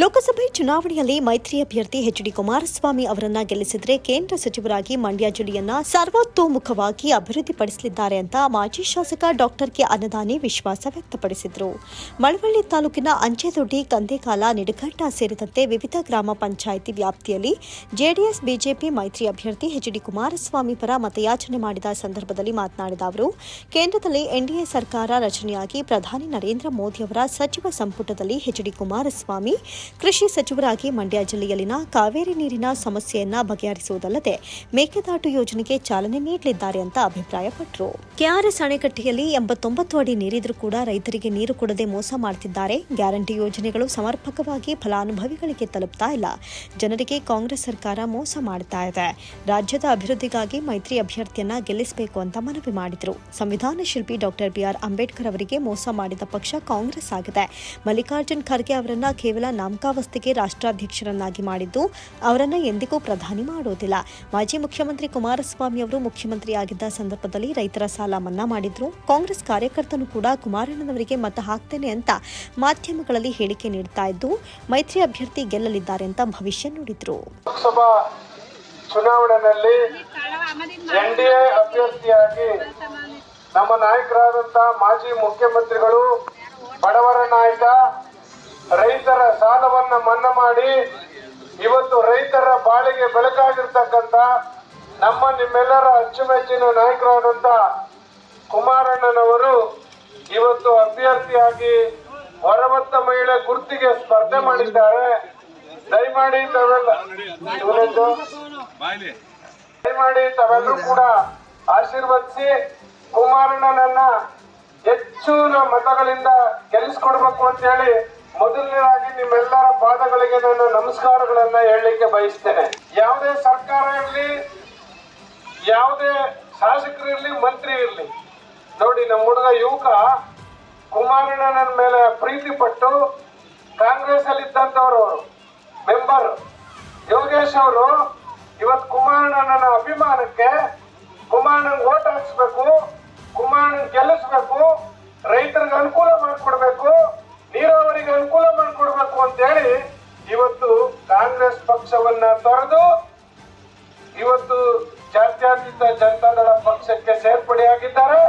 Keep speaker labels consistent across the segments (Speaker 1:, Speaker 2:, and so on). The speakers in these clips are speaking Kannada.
Speaker 1: ಲೋಕಸಭೆ ಚುನಾವಣೆಯಲ್ಲಿ ಮೈತ್ರಿ ಅಭ್ಯರ್ಥಿ ಎಚ್ ಡಿ ಕುಮಾರಸ್ವಾಮಿ ಅವರನ್ನ ಗೆಲ್ಲಿಸಿದ್ರೆ ಕೇಂದ್ರ ಸಚಿವರಾಗಿ ಮಂಡ್ಯ ಜಿಲ್ಲೆಯನ್ನ ಸರ್ವತೋಮುಖವಾಗಿ ಅಭಿವೃದ್ಧಿಪಡಿಸಲಿದ್ದಾರೆ ಅಂತ ಮಾಜಿ ಶಾಸಕ ಡಾಕ್ಟರ್ ಕೆ ಅನ್ನದಾನಿ ವಿಶ್ವಾಸ ವ್ಯಕ್ತಪಡಿಸಿದರು. ಮಳವಳ್ಳಿ ತಾಲೂಕಿನ ಅಂಚೆದೊಡ್ಡಿ ಕಂದೇಕಾಲ ನಿಡಘಟ್ಟ ಸೇರಿದಂತೆ ವಿವಿಧ ಗ್ರಾಮ ಪಂಚಾಯಿತಿ ವ್ಯಾಪ್ತಿಯಲ್ಲಿ ಜೆಡಿಎಸ್, ಬಿಜೆಪಿ ಮೈತ್ರಿ ಅಭ್ಯರ್ಥಿ ಎಚ್ ಡಿ ಕುಮಾರಸ್ವಾಮಿ ಪರ ಮತಯಾಚನೆ ಮಾಡಿದ ಸಂದರ್ಭದಲ್ಲಿ ಮಾತನಾಡಿದ ಅವರು, ಕೇಂದ್ರದಲ್ಲಿ ಎನ್ಡಿಎ ಸರ್ಕಾರ ರಚನೆಯಾಗಿ ಪ್ರಧಾನಿ ನರೇಂದ್ರ ಮೋದಿ ಅವರ ಸಚಿವ ಸಂಪುಟದಲ್ಲಿ ಎಚ್ ಡಿ ಕುಮಾರಸ್ವಾಮಿ ಕೃಷಿ ಸಚಿವರಾಗಿ ಮಂಡ್ಯ ಜಿಲ್ಲೆಯಲ್ಲಿನ ಕಾವೇರಿ ನೀರಿನ ಸಮಸ್ಯೆಯನ್ನ ಬಗೆಹರಿಸುವುದಲ್ಲದೆ ಮೇಕೆದಾಟು ಯೋಜನೆಗೆ ಚಾಲನೆ ನೀಡಲಿದ್ದಾರೆ ಅಂತ ಅಭಿಪ್ರಾಯಪಟ್ಟರು ಕೆಆರ್ಎಸ್ ಅಣೆಕಟ್ಟೆಯಲ್ಲಿ ಎಂಬತ್ತೊಂಬತ್ತು ಅಡಿ ನೀರಿದ್ರೂ ಕೂಡ ರೈತರಿಗೆ ನೀರು ಕೊಡದೆ ಮೋಸ ಮಾಡುತ್ತಿದ್ದಾರೆ ಗ್ಯಾರಂಟಿ ಯೋಜನೆಗಳು ಸಮರ್ಪಕವಾಗಿ ಫಲಾನುಭವಿಗಳಿಗೆ ತಲುಪ್ತಾ ಇಲ್ಲ. ಜನರಿಗೆ ಕಾಂಗ್ರೆಸ್ ಸರ್ಕಾರ ಮೋಸ ಮಾಡ್ತಾ ಇದೆ. ರಾಜ್ಯದ ಅಭಿವೃದ್ಧಿಗಾಗಿ ಮೈತ್ರಿ ಅಭ್ಯರ್ಥಿಯನ್ನ ಗೆಲ್ಲಿಸಬೇಕು ಅಂತ ಮನವಿ ಮಾಡಿದರು. ಸಂವಿಧಾನ ಶಿಲ್ಪಿ ಡಾಕ್ಟರ್ ಬಿಆರ್ ಅಂಬೇಡ್ಕರ್ ಅವರಿಗೆ ಮೋಸ ಮಾಡಿದ ಪಕ್ಷ ಕಾಂಗ್ರೆಸ್ ಆಗಿದೆ. ಮಲ್ಲಿಕಾರ್ಜುನ್ ಖರ್ಗೆ ಅವರನ್ನ ಕೇವಲ ನಾಮಕಾವಸ್ಥೆಗೆ ರಾಷ್ಟ್ರಾಧ್ಯಕ್ಷರನ್ನಾಗಿ ಮಾಡಿದ್ದು ಅವರನ್ನು ಎಂದಿಗೂ ಪ್ರಧಾನಿ ಮಾಡೋದಿಲ್ಲ. ಮಾಜಿ ಮುಖ್ಯಮಂತ್ರಿ ಕುಮಾರಸ್ವಾಮಿ ಅವರು ಮುಖ್ಯಮಂತ್ರಿಯಾಗಿದ್ದ ಸಂದರ್ಭದಲ್ಲಿ ರೈತರ ಸಾಲ ಮನ್ನಾ ಮಾಡಿದ್ರು. ಕಾಂಗ್ರೆಸ್ ಕಾರ್ಯಕರ್ತನು ಕೂಡ ಕುಮಾರಣ್ಣನವರಿಗೆ ಮತ ಹಾಕ್ತೇನೆ ಅಂತ ಮಾಧ್ಯಮಗಳಲ್ಲಿ ಹೇಳಿಕೆ ನೀಡ್ತಾ ಇದ್ದು, ಮೈತ್ರಿ ಅಭ್ಯರ್ಥಿ ಗೆಲ್ಲಲಿದ್ದಾರೆ ಅಂತ ಭವಿಷ್ಯ ನುಡಿದ್ರು.
Speaker 2: ಚುನಾವಣೆಯಲ್ಲಿ ಎನ್ ಡಿ ಎ ಅಭ್ಯರ್ಥಿಯಾಗಿ ನಮ್ಮ ನಾಯಕರಾದಂತಹ ಮಾಜಿ ಮುಖ್ಯಮಂತ್ರಿಗಳು ಬಡವರ ನಾಯಕ ರೈತರ ಸಾಲವನ್ನ ಮನ್ನಾ ಮಾಡಿ ಇವತ್ತು ರೈತರ ಬಾಳಿಗೆ ಬೆಳಕಾಗಿರ್ತಕ್ಕಂತ ನಮ್ಮ ನಿಮ್ಮೆಲ್ಲರ ಅಚ್ಚುಮೆಚ್ಚಿನ ನಾಯಕರಾದಂತ ಕುಮಾರಣ್ಣನವರು ಇವತ್ತು ಅಭ್ಯರ್ಥಿಯಾಗಿ ಹೊರಬತ್ತ ಮಹಿಳೆ ಗುರ್ತಿಗೆ ಸ್ಪರ್ಧೆ ಮಾಡಿದ್ದಾರೆ ದಯಮಾಡಿ ತಾವೆಲ್ಲ? ದಯಮಾಡಿ ತಾವೆಲ್ಲರೂ ಕೂಡ ಆಶೀರ್ವದಿಸಿ ಕುಮಾರಣ್ಣನನ್ನ ಹೆಚ್ಚಿನ ಮತಗಳಿಂದ ಗೆಲ್ಲಿಸ್ಕೊಡ್ಬೇಕು ಅಂತ ಹೇಳಿ ಮೊದಲನೇದಾಗಿ ನಿಮ್ಮೆಲ್ಲರ ಪಾದಗಳಿಗೆ ನಾನು ನಮಸ್ಕಾರಗಳನ್ನ ಹೇಳಲಿಕ್ಕೆ ಬಯಸ್ತೇನೆ. ಯಾವುದೇ ಸರ್ಕಾರ ಇರಲಿ, ಯಾವುದೇ ಶಾಸಕರು ಇರಲಿ, ಮಂತ್ರಿ ಇರಲಿ. ನೋಡಿ, ನಮ್ಮ ಹುಡುಗ ಯುವಕ ಕುಮಾರಣ್ಣನ ಮೇಲೆ ಪ್ರೀತಿ ಪಟ್ಟು ಕಾಂಗ್ರೆಸ್ ಅಲ್ಲಿ ಇದ್ದಂತವರು ಅವರು, ಮೆಂಬರ್ ಯೋಗೇಶ್ ಅವರು ಇವತ್ತು ಕುಮಾರಣ್ಣನ ಅಭಿಮಾನಕ್ಕೆ ಕುಮಾರಣ್ಣನ್ ಓಟ್ ಹಾಕ್ಸ್ಬೇಕು, ಕುಮಾರಣ್ಣನ್ ಗೆಲ್ಲಿಸ್ಬೇಕು, ರೈತರಿಗೆ ಅನುಕೂಲ ಮಾಡಿಕೊಡ್ಬೇಕು. ನೀರಾವರಿಗೆ ಅನುಕೂಲ ಮಾಡಿಕೊಡ್ಬೇಕು ಅಂತೇಳಿ ಇವತ್ತು ಕಾಂಗ್ರೆಸ್ ಪಕ್ಷವನ್ನ ತೊರೆದು ಇವತ್ತು ಜಾತ್ಯತೀತ ಜನತಾದಳ ಪಕ್ಷಕ್ಕೆ ಸೇರ್ಪಡೆಯಾಗಿದ್ದಾರೆ.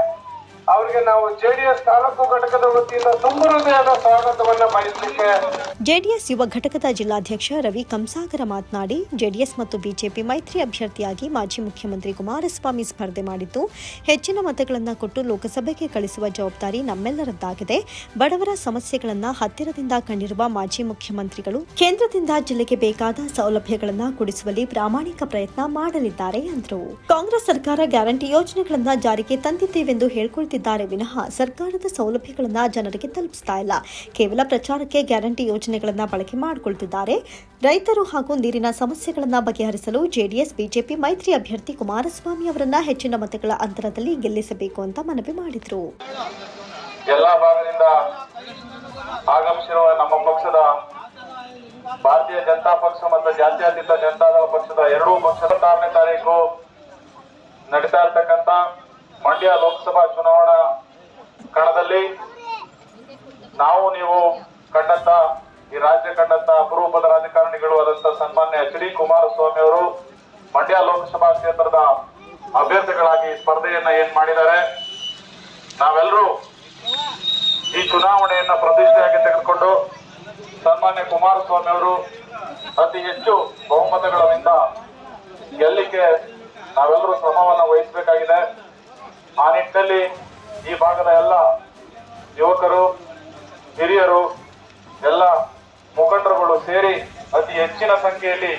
Speaker 2: ಅವರಿಗೆ ನಾವು ಜೆಡಿಎಸ್ ತಾಲೂಕು ಘಟಕದ ವತಿಯಿಂದ ಸ್ವಾಗತವನ್ನ
Speaker 1: ಜೆಡಿಎಸ್ ಯುವ ಘಟಕದ ಜಿಲ್ಲಾಧ್ಯಕ್ಷ ರವಿ ಕಂಸಾಗರ ಮಾತನಾಡಿ, ಜೆಡಿಎಸ್ ಮತ್ತು ಬಿಜೆಪಿ ಮೈತ್ರಿ ಅಭ್ಯರ್ಥಿಯಾಗಿ ಮಾಜಿ ಮುಖ್ಯಮಂತ್ರಿ ಕುಮಾರಸ್ವಾಮಿ ಸ್ಪರ್ಧೆ ಮಾಡಿದ್ದು, ಹೆಚ್ಚಿನ ಮತಗಳನ್ನು ಕೊಟ್ಟು ಲೋಕಸಭೆಗೆ ಕಳಿಸುವ ಜವಾಬ್ದಾರಿ ನಮ್ಮೆಲ್ಲರದ್ದಾಗಿದೆ. ಬಡವರ ಸಮಸ್ಯೆಗಳನ್ನು ಹತ್ತಿರದಿಂದ ಕಂಡಿರುವ ಮಾಜಿ ಮುಖ್ಯಮಂತ್ರಿಗಳು ಕೇಂದ್ರದಿಂದ ಜಿಲ್ಲೆಗೆ ಬೇಕಾದ ಸೌಲಭ್ಯಗಳನ್ನು ಕೊಡಿಸುವಲ್ಲಿ ಪ್ರಾಮಾಣಿಕ ಪ್ರಯತ್ನ ಮಾಡಲಿದ್ದಾರೆ ಎಂದರು ಕಾಂಗ್ರೆಸ್ ಸರ್ಕಾರ ಗ್ಯಾರಂಟಿ ಯೋಜನೆಗಳನ್ನು ಜಾರಿಗೆ ತಂದಿದ್ದೇವೆಂದು ಹೇಳ್ಕೊಳ್ತಿದ್ದಾರೆ ವಿನಃ ಸರ್ಕಾರದ ಸೌಲಭ್ಯಗಳನ್ನು ಜನರಿಗೆ ತಲುಪಿಸ್ತಾ ಇಲ್ಲ. ಕೇವಲ ಪ್ರಚಾರಕ್ಕೆ ಗ್ಯಾರಂಟಿ ಯೋಜನೆಗಳನ್ನು ಬಳಕೆ ಮಾಡಿಕೊಳ್ತಿದ್ದಾರೆ. ರೈತರು ಹಾಗೂ ನೀರಿನ ಸಮಸ್ಯೆಗಳನ್ನು ಬಗೆಹರಿಸಲು ಜೆಡಿಎಸ್, ಬಿಜೆಪಿ, ಮೈತ್ರಿ ಅಭ್ಯರ್ಥಿ ಕುಮಾರಸ್ವಾಮಿ ಅವರನ್ನ ಹೆಚ್ಚಿನ ಮತಗಳ ಅಂತರದಲ್ಲಿ ಗೆಲ್ಲಿಸಬೇಕು ಅಂತ ಮನವಿ ಮಾಡಿದರು.
Speaker 2: ಭಾರತೀಯ ಜನತಾ ಪಕ್ಷ ಮತ್ತು ಜಾತ್ಯಾತೀತ ಜನತಾ ದಳ ಪಕ್ಷದ ಎರಡೂ ಪಕ್ಷದ ಆರನೇ ತಾರೀಕು ನಡೀತಾ ಇರ್ತಕ್ಕಂಥ ಮಂಡ್ಯ ಲೋಕಸಭಾ ಚುನಾವಣಾ ಕಣದಲ್ಲಿ ನಾವು, ನೀವು ಕಂಡಂತ ಈ ರಾಜ್ಯ ಕಂಡಂತ ಅಪರೂಪದ ರಾಜಕಾರಣಿಗಳು ಆದಂತ ಸನ್ಮಾನ್ಯ ಎಚ್ ಡಿ ಕುಮಾರಸ್ವಾಮಿ ಅವರು ಮಂಡ್ಯ ಲೋಕಸಭಾ ಕ್ಷೇತ್ರದ ಅಭ್ಯರ್ಥಿಗಳಾಗಿ ಸ್ಪರ್ಧೆಯನ್ನ ಏನ್ ಮಾಡಿದ್ದಾರೆ? ನಾವೆಲ್ಲರೂ ಈ ಚುನಾವಣೆಯನ್ನ ಪ್ರತಿಷ್ಠೆಯಾಗಿ ತೆಗೆದುಕೊಂಡು ಸನ್ಮಾನ್ಯ ಕುಮಾರಸ್ವಾಮಿ ಅವರು ಅತಿ ಹೆಚ್ಚು ಬಹುಮತಗಳಿಂದ ಗೆಲ್ಲಿಕೆ ನಾವೆಲ್ಲರೂ ಶ್ರಮವನ್ನು ವಹಿಸಬೇಕಾಗಿದೆ. ಆ ನಿಟ್ಟಿನಲ್ಲಿ ಈ ಭಾಗದ ಎಲ್ಲ ಯುವಕರು, ಹಿರಿಯರು, ಎಲ್ಲ ಮುಖಂಡರುಗಳು ಸೇರಿ ಅತಿ ಹೆಚ್ಚಿನ ಸಂಖ್ಯೆಯಲ್ಲಿ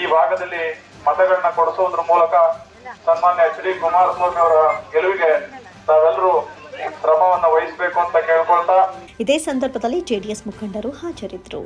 Speaker 2: ಈ ಭಾಗದಲ್ಲಿ ಮತಗಳನ್ನ ಕೊಡಿಸುವುದರ ಮೂಲಕ ಸನ್ಮಾನ್ಯ ಎಚ್ ಡಿ ಕುಮಾರಸ್ವಾಮಿ ಅವರ ಗೆಲುವಿಗೆ ತಾವೆಲ್ಲರೂ ಕ್ರಮವನ್ನು ವಹಿಸಬೇಕು ಅಂತ ಕೇಳ್ಕೊಳ್ತಾ
Speaker 1: ಇದೇ ಸಂದರ್ಭದಲ್ಲಿ ಜೆಡಿಎಸ್ ಮುಖಂಡರು ಹಾಜರಿದ್ದರು